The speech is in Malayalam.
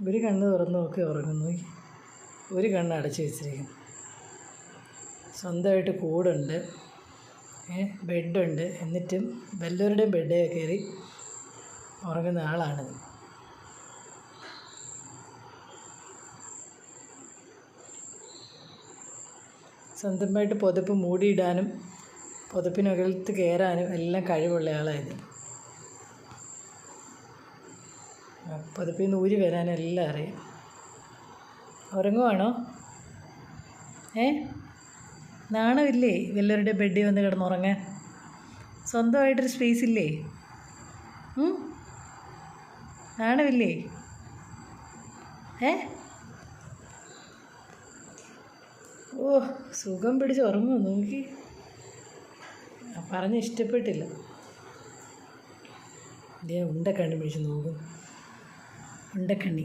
ഒരു കണ്ണ് തുറന്നു നോക്കി ഉറങ്ങുന്നു. ഒരു കണ്ണ് അടച്ചു വെച്ചിരിക്കുന്നു. സ്വന്തമായിട്ട് കൂടുണ്ട്. ബെഡുണ്ട്. എന്നിട്ടും വല്ലവരുടെയും ബെഡേ കയറി ഉറങ്ങുന്ന ആളാണിത്. സ്വന്തമായിട്ട് പുതപ്പ് മൂടിയിടാനും പുതപ്പിനകത്ത് കയറാനും എല്ലാം കഴിവുള്ള പുതപ്പിൽ നിന്ന് ഊരി വരാനെല്ലാം അറിയാം. ഉറങ്ങുവാണോ? ഏ? നാണമില്ലേ വല്ലവരുടെ ബെഡിൽ വന്ന് കിടന്നുറങ്ങാൻ? സ്വന്തമായിട്ടൊരു സ്പേസ് ഇല്ലേ? നാണമില്ലേ? ഏ? ഓ സുഖം പിടിച്ച് ഉറങ്ങുമോ നോക്കി? പറഞ്ഞ് ഇഷ്ടപ്പെട്ടില്ല. ദേ ഉണ്ട കണ്ടുപിടിച്ച് നോക്കും ఉండకండి